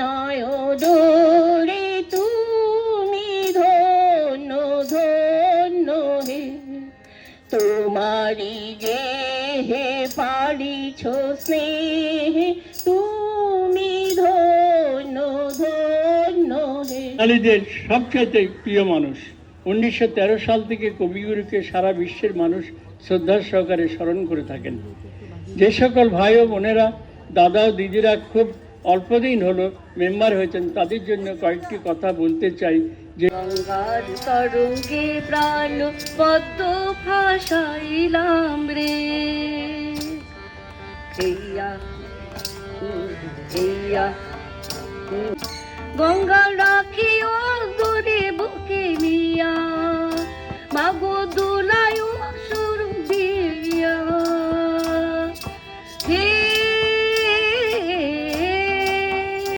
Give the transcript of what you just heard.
নয় দোরে তুমি ধন্য ধন্য হে। তোমারি যে হে পালিছ স্নেহে, তুমি ধন্য ধন্য হে। বাঙালিদের সবচাইতে প্রিয় মানুষ। উনিশশো তেরো সাল থেকে কবিগুরুকে সারা বিশ্বের মানুষ শ্রদ্ধার সহকারে স্মরণ করে থাকেন। যে সকল ভাই ও বোনেরা, দাদা ও দিদিরা খুব অল্পদিন হলো মেম্বার হয়েছেন, তাদের জন্য কয়েকটি কথা বলতে চাই। যে গঙ্গার তরঙ্গে প্রাণ গঙ্গা রাখিও দূরে বুকে মিয়া। মাগো